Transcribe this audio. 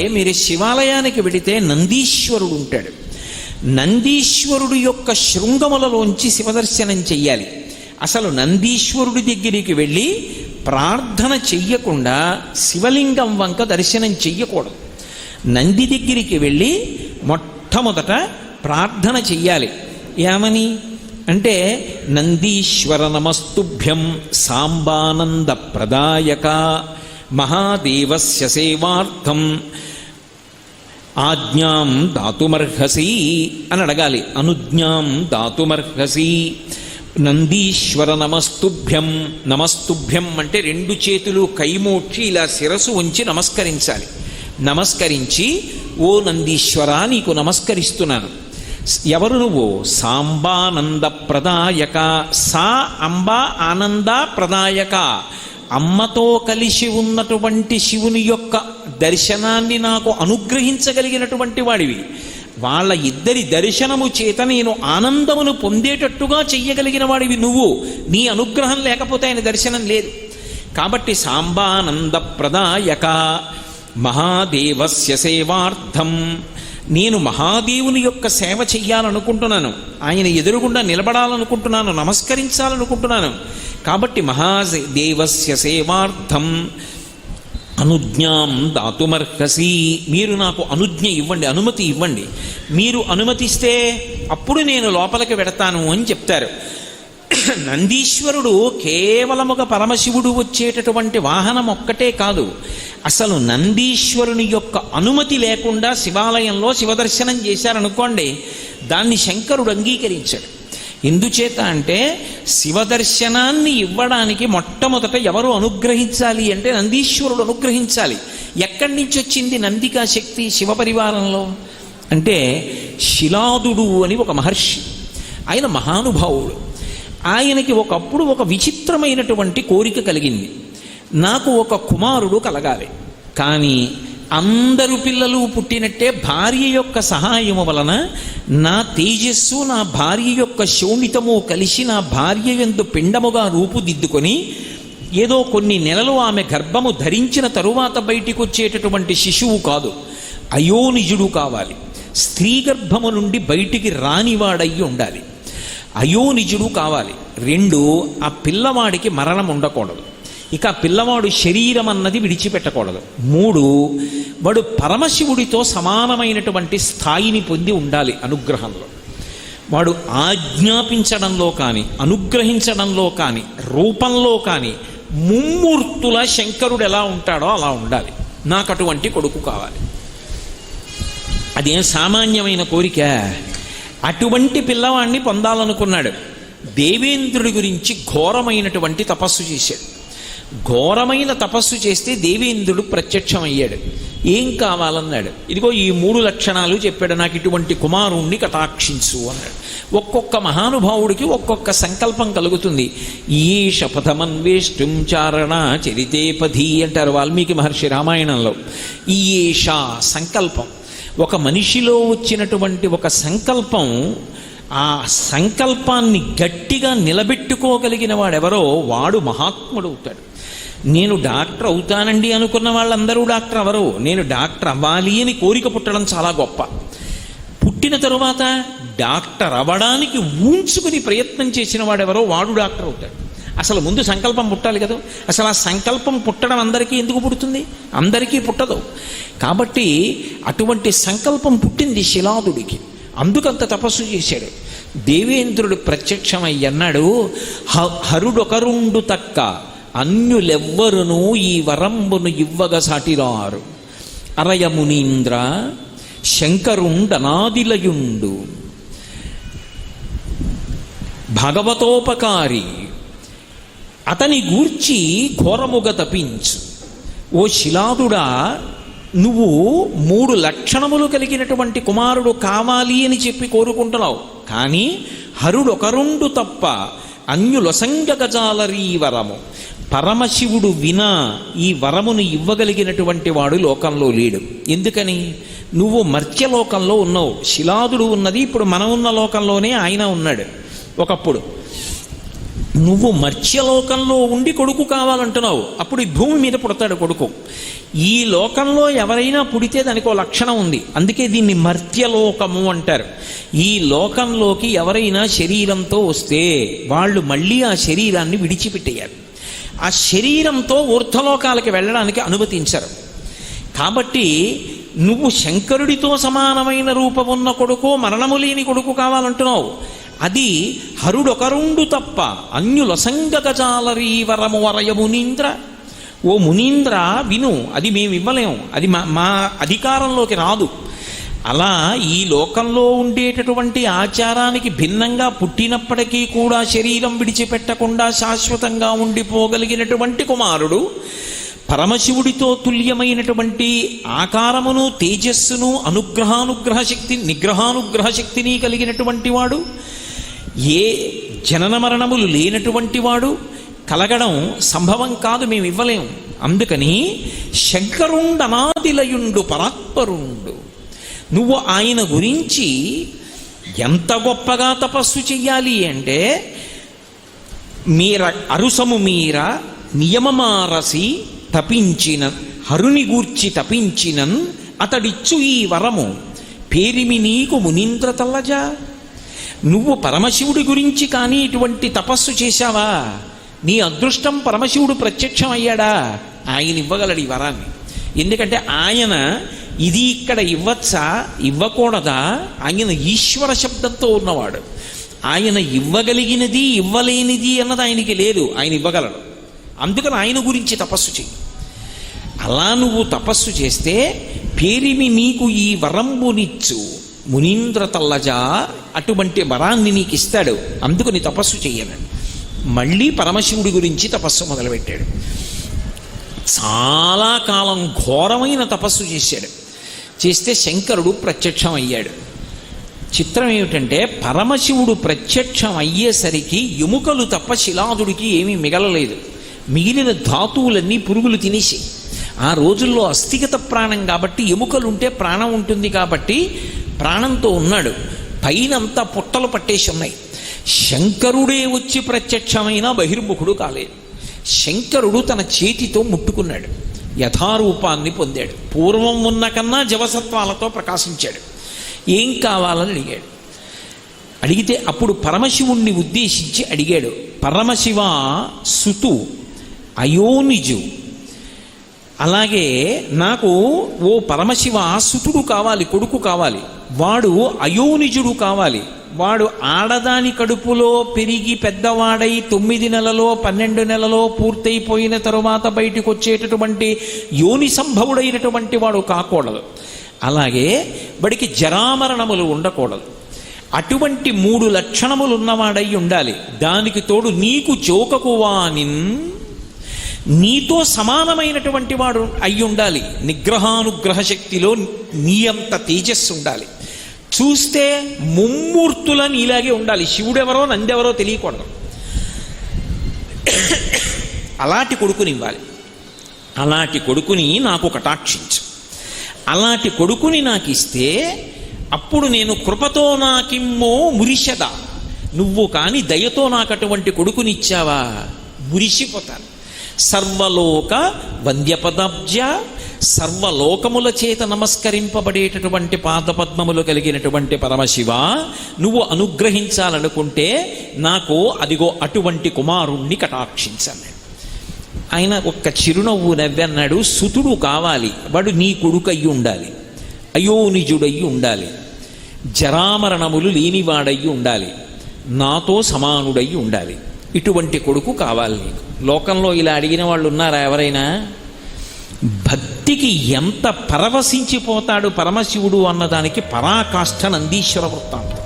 ఏ మీరు శివాలయానికి వెడితే నందీశ్వరుడు ఉంటాడు. నందీశ్వరుడు యొక్క శృంగములలోంచి శివదర్శనం చెయ్యాలి. అసలు నందీశ్వరుడి దగ్గరికి వెళ్ళి ప్రార్థన చెయ్యకుండా శివలింగం వంక దర్శనం చెయ్యకూడదు. నంది దగ్గరికి వెళ్ళి మొట్టమొదట ప్రార్థన చెయ్యాలి. ఏమని? అంటే నందీశ్వర నమస్తుభ్యం సాంబానంద ప్రదాయక మహాదేవస్య సేవార్థం. ఆజ్ఞాం దాతుమర్హసి అని అడగాలి. అనుజ్ఞాం దాతుమర్హసి. నందీశ్వర నమస్తుభ్యం. నమస్తుభ్యం అంటే రెండు చేతులు కైమోక్షి ఇలా శిరసు ఉంచి నమస్కరించాలి. నమస్కరించి ఓ నందీశ్వర నీకు నమస్కరిస్తున్నాను. ఎవరు నువ్వు? సాంబానంద ప్రదాయక. సా అంబా ఆనంద ప్రదాయక. అమ్మతో కలిసి ఉన్నటువంటి శివుని యొక్క దర్శనాన్ని నాకు అనుగ్రహించగలిగినటువంటి వాడివి. వాళ్ళ ఇద్దరి దర్శనము చేత నేను ఆనందమును పొందేటట్టుగా చెయ్యగలిగిన వాడివి నువ్వు. నీ అనుగ్రహం లేకపోతే ఆయన దర్శనం లేదు. కాబట్టి సాంబానంద ప్రదాయక మహాదేవస్య సేవార్థం. నేను మహాదేవుని యొక్క సేవ చెయ్యాలనుకుంటున్నాను. ఆయన ఎదురుగుండా నిలబడాలనుకుంటున్నాను నమస్కరించాలనుకుంటున్నాను. కాబట్టి మహాదేవస్య సేవార్థం. అనుజ్ఞాం దాతుమర్హసి. మీరు నాకు అనుజ్ఞ ఇవ్వండి అనుమతి ఇవ్వండి. మీరు అనుమతిస్తే అప్పుడు నేను లోపలికి వెడతాను అని చెప్తారు. నందీశ్వరుడు కేవలముగా పరమశివుడు వచ్చేటటువంటి వాహనం ఒక్కటే కాదు. అసలు నందీశ్వరుని యొక్క అనుమతి లేకుండా శివాలయంలో శివదర్శనం చేశారనుకోండి దాన్ని శంకరుడు అంగీకరించాడు. ఎందుచేత అంటే శివదర్శనాన్ని ఇవ్వడానికి మొట్టమొదట ఎవరు అనుగ్రహించాలి అంటే నందీశ్వరుడు అనుగ్రహించాలి. ఎక్కడి నుంచి వచ్చింది నందికా శక్తి శివపరివారంలో అంటే శిలాదుడు అని ఒక మహర్షి ఆయన మహానుభావుడు. ఆయనకి ఒకప్పుడు ఒక విచిత్రమైనటువంటి కోరిక కలిగింది. నాకు ఒక కుమారుడు కలగాలి. కానీ అందరు పిల్లలు పుట్టినట్టే భార్య యొక్క సహాయము వలన నా తేజస్సు నా భార్య యొక్క శోణితము కలిసి నా భార్య ఎందు పిండముగా రూపుదిద్దుకొని ఏదో కొన్ని నెలలు ఆమె గర్భము ధరించిన తరువాత బయటికి వచ్చేటటువంటి శిశువు కాదు అయోనిజుడు కావాలి. స్త్రీ గర్భము నుండి బయటికి రానివాడయ్యి ఉండాలి. అయోనిజుడు కావాలి. రెండు ఆ పిల్లవాడికి మరణం ఉండకూడదు. ఇక పిల్లవాడు శరీరం అన్నది విడిచిపెట్టకూడదు. మూడు వాడు పరమశివుడితో సమానమైనటువంటి స్థాయిని పొంది ఉండాలి అనుగ్రహంలో. వాడు ఆజ్ఞాపించడంలో కానీ అనుగ్రహించడంలో కానీ రూపంలో కానీ ముమ్మూర్తుల శంకరుడు ఎలా ఉంటాడో అలా ఉండాలి. నాకు అటువంటి కొడుకు కావాలి. అదేం సామాన్యమైన కోరిక. అటువంటి పిల్లవాడిని పొందాలనుకున్నాడు. దేవేంద్రుడి గురించి ఘోరమైనటువంటి తపస్సు చేశాడు. ఘోరమైన తపస్సు చేస్తే దేవేంద్రుడు ప్రత్యక్షమయ్యాడు. ఏం కావాలన్నాడు? ఇదిగో ఈ మూడు లక్షణాలు చెప్పాడు నాకు ఇటువంటి కుమారుణ్ణి కటాక్షించు అన్నాడు. ఒక్కొక్క మహానుభావుడికి ఒక్కొక్క సంకల్పం కలుగుతుంది. ఈ శపథమన్వేష్టం చారణ చరితేపధి అంటారు వాల్మీకి మహర్షి రామాయణంలో. ఈ సంకల్పం. ఒక మనిషిలో వచ్చినటువంటి ఒక సంకల్పం ఆ సంకల్పాన్ని గట్టిగా నిలబెట్టుకోగలిగిన వాడెవరో వాడు మహాత్ముడు అవుతాడు నేను డాక్టర్ అవుతానండి అనుకున్న వాళ్ళందరూ డాక్టర్ అవరు. నేను డాక్టర్ అవ్వాలి అని కోరిక పుట్టడం చాలా గొప్ప. పుట్టిన తరువాత డాక్టర్ అవ్వడానికి ఊంచుకుని ప్రయత్నం చేసిన వాడెవరో వాడు డాక్టర్ అవుతాడు. అసలు ముందు సంకల్పం పుట్టాలి కదా? అసలు ఆ సంకల్పం పుట్టడం అందరికీ ఎందుకు పుడుతుంది? అందరికీ పుట్టదు. కాబట్టి అటువంటి సంకల్పం పుట్టింది శిలాదుడికి. అందుకంత తపస్సు చేశాడు. దేవేంద్రుడు ప్రత్యక్షమై అన్నాడు హరుడొకరుండు తక్క. అన్యులెవ్వరునూ ఈ వరంబును ఇవ్వగ సాటిరారు. అరయమునీంద్ర శంకరుండనాదిలయుండు. భగవతోపకారి అతని గూర్చి ఘోరముగ తపించు. ఓ శిలాదుడా నువ్వు మూడు లక్షణములు కలిగినటువంటి కుమారుడు కావాలి అని చెప్పి కోరుకుంటున్నావు. కానీ హరుడొకరుండు తప్ప అన్యులొసంగ గజాలరీ వరము. పరమశివుడు వినా ఈ వరమును ఇవ్వగలిగినటువంటి వాడు లోకంలో లేడు. ఎందుకని? నువ్వు మర్త్యలోకంలో ఉన్నావు. శిలాదుడు ఉన్నది ఇప్పుడు మనం ఉన్న లోకంలోనే ఆయన ఉన్నాడు. ఒకప్పుడు నువ్వు మర్త్యలోకంలో ఉండి కొడుకు కావాలంటున్నావు. అప్పుడు ఈ భూమి మీద పుడతాడు కొడుకు. ఈ లోకంలో ఎవరైనా పుడితే దానికి ఒక లక్షణం ఉంది. అందుకే దీన్ని మర్త్యలోకము అంటారు. ఈ లోకంలోకి ఎవరైనా శరీరంతో వస్తే వాళ్ళు మళ్ళీ ఆ శరీరాన్ని విడిచిపెట్టేయాలి. ఆ శరీరంతో ఊర్ధ్వలోకాలకి వెళ్ళడానికి అనుమతించరు. కాబట్టి నువ్వు శంకరుడితో సమానమైన రూపమున్న కొడుకు మరణము లేని కొడుకు కావాలంటున్నావు. అది హరుడొకరుండు తప్ప అన్యులసంగగజాలరీ వరము వరయ మునీంద్ర. ఓ మునీంద్ర విను అది మేము ఇవ్వలేము అది మా మా అధికారంలోకి రాదు. అలా ఈ లోకంలో ఉండేటటువంటి ఆచారానికి భిన్నంగా పుట్టినప్పటికీ కూడా శరీరం విడిచిపెట్టకుండా శాశ్వతంగా ఉండిపోగలిగినటువంటి కుమారుడు పరమశివుడితో తుల్యమైనటువంటి ఆకారమును తేజస్సును అనుగ్రహానుగ్రహ శక్తి నిగ్రహానుగ్రహ శక్తిని కలిగినటువంటి వాడు ఏ జనన మరణములు లేనటువంటి వాడు కలగడం సంభవం కాదు మేము ఇవ్వలేము అందుకని శంకరుండనాదిలయుండు పరాత్పరుండు. నువ్వు ఆయన గురించి ఎంత గొప్పగా తపస్సు చెయ్యాలి అంటే మీర అరుసము మీర నియమమారసి తపించిన హరుని గూర్చి తపించినన్ అతడిచ్చు ఈ వరము. పేరిమి నీకు మునీంద్ర తల్లజా. నువ్వు పరమశివుడి గురించి కానీ ఇటువంటి తపస్సు చేశావా? నీ అదృష్టం పరమశివుడు ప్రత్యక్షం అయ్యాడా ఆయన ఇవ్వగలడు ఈ వరాన్ని. ఎందుకంటే ఆయన ఇది ఇక్కడ ఇవ్వచ్చా? ఇవ్వకూడదా? ఆయన ఈశ్వర శబ్దంతో ఉన్నవాడు. ఆయన ఇవ్వగలిగినది ఇవ్వలేనిది అన్నది ఆయనకి లేదు. ఆయన ఇవ్వగలడు. అందుకని ఆయన గురించి తపస్సు చెయ్యి. అలా నువ్వు తపస్సు చేస్తే పేరిమి నీకు ఈ వరంబునిచ్చు. మునీంద్ర తల్లజా అటువంటి వరాన్ని నీకు ఇస్తాడు. నీ తపస్సు చేయనండి మళ్ళీ పరమశివుడి గురించి తపస్సు మొదలుపెట్టాడు. చాలా కాలం ఘోరమైన తపస్సు చేశాడు. చేస్తే శంకరుడు ప్రత్యక్షం అయ్యాడు చిత్రం ఏమిటంటే పరమశివుడు ప్రత్యక్షం అయ్యేసరికి ఎముకలు తప్ప శిలాదుడికి ఏమీ మిగలలేదు. మిగిలిన ధాతువులన్నీ పురుగులు తినేసి. ఆ రోజుల్లో అస్థిగత ప్రాణం కాబట్టి ఎముకలుంటే ప్రాణం ఉంటుంది కాబట్టి ప్రాణంతో ఉన్నాడు. పైనంతా పుట్టలు పట్టేసి ఉన్నాయి. శంకరుడే వచ్చి ప్రత్యక్షమైన బహిర్ముఖుడు కాలేదు. శంకరుడు తన చేతితో ముట్టుకున్నాడు. యథారూపాన్ని పొందాడు. పూర్వం ఉన్న కన్నా జవసత్వాలతో ప్రకాశించాడు. ఏం కావాలని అడిగాడు. అడిగితే అప్పుడు పరమశివుణ్ణి ఉద్దేశించి అడిగాడు. పరమశివ సుతు అయోనిజు. అలాగే నాకు ఓ పరమశివ సుతుడు కావాలి కొడుకు కావాలి. వాడు అయోనిజుడు కావాలి. వాడు ఆడదాని కడుపులో పెరిగి పెద్దవాడై తొమ్మిది నెలలో పన్నెండు నెలలో పూర్తయిపోయిన తరువాత బయటకు వచ్చేటటువంటి యోని సంభవుడైనటువంటి వాడు కాకూడదు. అలాగే వాడికి జరామరణములు ఉండకూడదు. అటువంటి మూడు లక్షణములు ఉన్నవాడై ఉండాలి. దానికి తోడు నీకు చోకకు వానిన్ నీతో సమానమైనటువంటి వాడు అయి ఉండాలి. నిగ్రహానుగ్రహ శక్తిలో నీ అంత తేజస్సు ఉండాలి. చూస్తే ముమ్మూర్తులని ఇలాగే ఉండాలి. శివుడెవరో నందెవరో తెలియకూడదు. అలాంటి కొడుకుని ఇవ్వాలి. అలాంటి కొడుకుని నాకు కటాక్షించు అలాంటి కొడుకుని నాకు ఇస్తే అప్పుడు నేను కృపతో నాకిమ్మో మురిషద. నువ్వు కాని దయతో నాకు అటువంటి కొడుకునిచ్చావా? మురిసిపోతాను. సర్వలోక వంద్యపదాబ్జ సర్వలోకముల చేత నమస్కరింపబడేటటువంటి పాదపద్మములు కలిగినటువంటి పరమశివ నువ్వు అనుగ్రహించాలనుకుంటే నాకు అదిగో అటువంటి కుమారుణ్ణి కటాక్షించాను ఆయన ఒక్క చిరునవ్వు నవ్వన్నాడు సుతుడు కావాలి వాడు నీ కొడుకయ్యి ఉండాలి అయోనిజుడయ్యి ఉండాలి జరామరణములు లేనివాడయ్యి ఉండాలి నాతో సమానుడయ్యి ఉండాలి ఇటువంటి కొడుకు కావాలి నీకు. లోకంలో ఇలా అడిగిన వాళ్ళు ఉన్నారా ఎవరైనా? భక్తికి ఎంత పరవశించిపోతాడు పరమశివుడు అన్నదానికి పరాకాష్ఠ నందీశ్వర వృత్తాంతం.